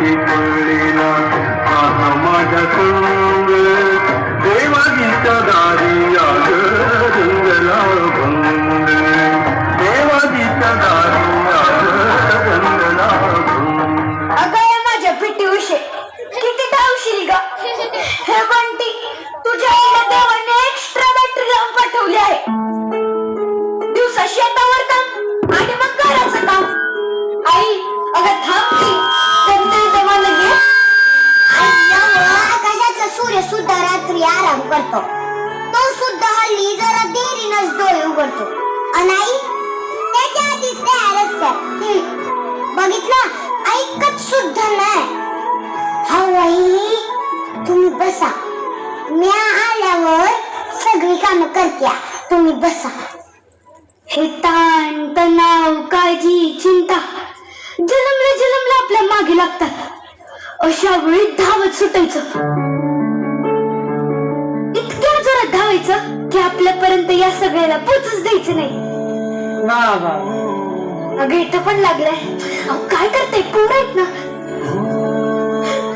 ಕಟ್ಟಿಕೊಳ್ಳಿನ ಅಹಮದ ಕೊಂದು ದೇವಗೀತ ದಾರಿಯಾಗ ಸಿಂಗಲಾಗ रात्री करतो. तो सुद्धा हल्ली जरा देरीनच डोळे उघडतो. अनाई त्याच्या आधी रस्त्यात बघितलं? ऐकत सुद्धा नाही. हवाई तुम्ही बसा. मी आल्यावर सगळी कामं करत्या. तुम्ही बसा. हे ताण तणाव काळजी चिंता जलमले जलमले आपल्या मागे लागतात. अशा वेळी धावत सुटायचं. जोरात धावायचं की आपल्यापर्यंत या सगळ्याला पोचच द्यायचं नाही. अगं इथं पण लागलाय. अहो, काय करते पोरं आहेत ना?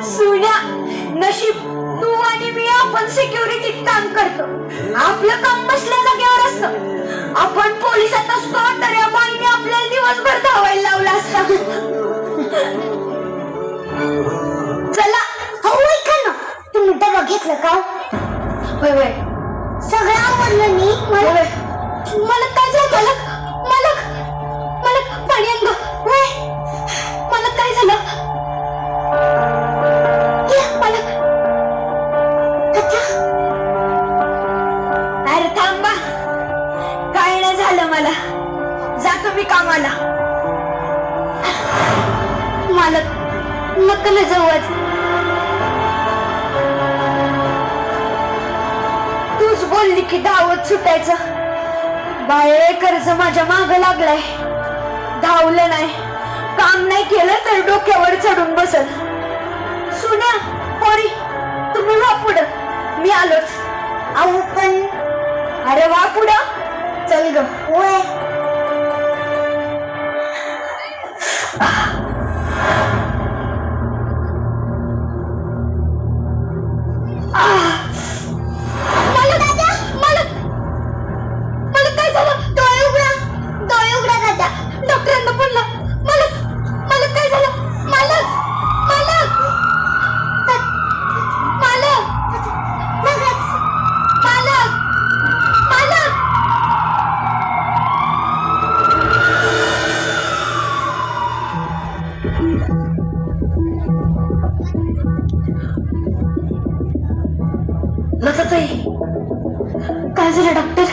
सुन्या नशीब तू आणि मी आपण सिक्युरिटीत काम करतो. आपलं काम बसल्या जागेवर असतं. आपण पोलिसात असतो तर या बाईने आपल्याला दिवसभर धावायला लावला असता. चला. हो ऐका ना. तुम्ही डबा घेतलं का? होय होय. सगळं आवडलं नी होय, होय. मला काय झालं पाणी. होय मला काय झालं? अरे थांबा. काय नाही झालं मला. जातो मी कामाला. जाऊ बोलली की धावत सुटायचं. बाळे कर्ज माझ्या माग लागलाय. धावलं नाही. काम नाही केलं तर डोक्यावर चढून बसल. सुन्या पोरी तुम्ही वा पुढं. मी आलोच. आहो पण अरे वा पुढं. चल ग. काय झालं डॉक्टर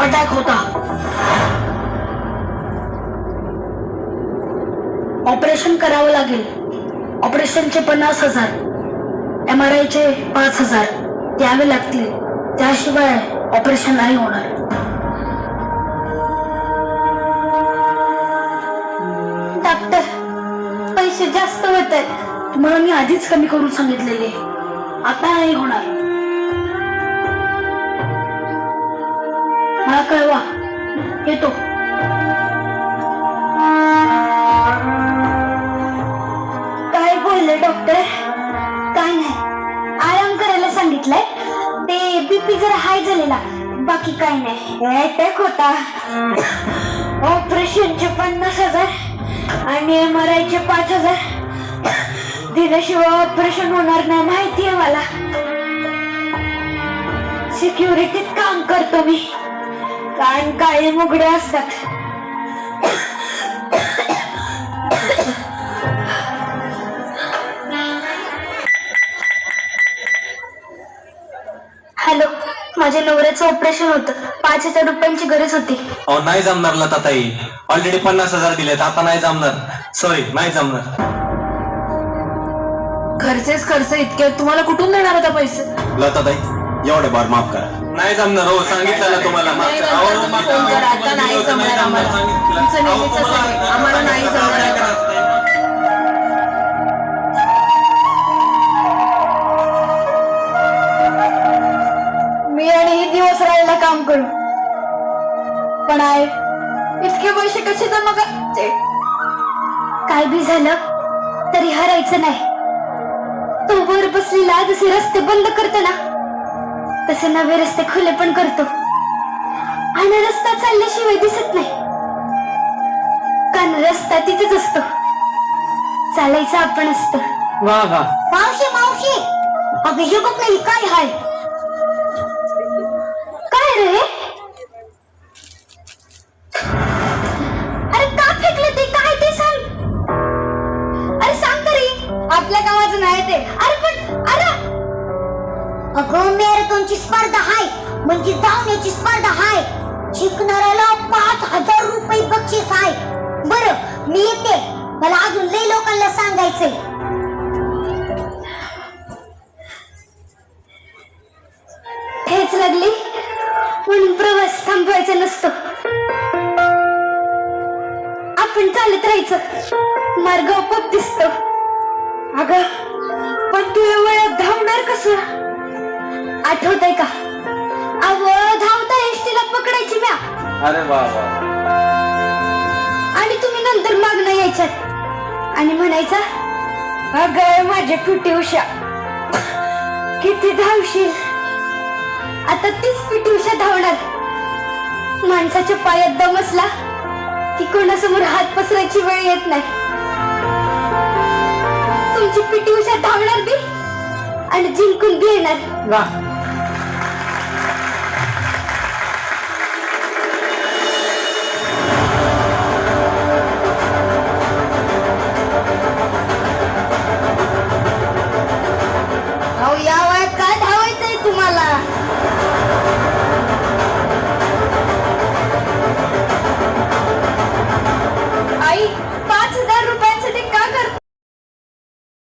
अटॅक होता. ऑपरेशन करावं लागेल. ऑपरेशनचे पन्नास हजार. एम आर आयचे पाच हजार. द्यावे लागतील. त्याशिवाय ऑपरेशन नाही होणार. जास्त आहेत तुम्हाला मी आधीच कमी करून सांगितलेले. आता नाही होणार. मला कळवा. येतो. काय बोलले डॉक्टर काय नाही. आराम करायला सांगितलंय. ते बीपी जरा हाय झालेला बाकी काय नाही. अटॅक होता. ऑपरेशनचे पन्नास हजार आणि एम आर आयचे पाच हजार. दिल्याशिवाय ऑपरेशन होणार नाही माहिती आहे मला सिक्युरिटीत काम करतो मी. कान काळे मुगडे असतात. हॅलो माझ्या नवऱ्याचं ऑपरेशन होतं. पाच हजार रुपयांची गरज होती. अहो नाही जमणार लताताई ऑलरेडी पन्नास हजार दिलेत. आता नाही जमणार. सॉरी नाही जमणार. खर्चेच खर्च इतके तुम्हाला कुठून देणार होता पैसे लताताई एवढे बार माफ करा नाही जमणार हो सांगितलं ना तुम्हाला मागच्या- नाही अहो, जमणार, मागच्या- फोन करा, आता नाही नाही जमणार जमणार, आम्हाला. सांगितलं. तुमचं अहो, नेहमीचंच तुम्हाला- आहे. आम्हाला नाही जमणार. नाही करायचं. मी आणि ही दिवस राहायला काम करू पण आहे इतके पैसे कसे जमा करायचे काय बी झालं तरी हरायचं नाही वर बसलेला जसे रस्ते बंद करतो ना तसे नवे रस्ते खुले पण करतो. आणि रस्ता चालल्याशिवाय दिसत नाही. कारण रस्ता तिथेच असतो. चालायचं आपण असतं. वा वा. मावशी मावशी! बघ नाही काय हाय म्हणजे धावण्याची स्पर्धा हाय. जिंकणाऱ्याला पाच हजार रुपये बक्षीस आहे बरं मी येते. मला अजून लई लोकांना सांगायचंय. ठेच लागली. म्हणून प्रवास थांबवायचा नसतो. आपण चालत राहायचं. मार्ग आपोआप दिसतो. अग पण तू एवढ्या धावणार कस? आठवत आहे का? अव धावता एसटीला पकडायची म्या. अरे वा वा. आणि तुम्ही नंतर मागणं यायच्यात आणि म्हणायचा अग माझ्या पिटी उषा. किती धावशील. आता तीच पिटी उषा धावणार. माणसाच्या पायात दम असला की कोणासमोर हात पसरायची वेळ येत नाही. तुमची पिटी उषा धावणार बी आणि जिंकून बी येणार वा.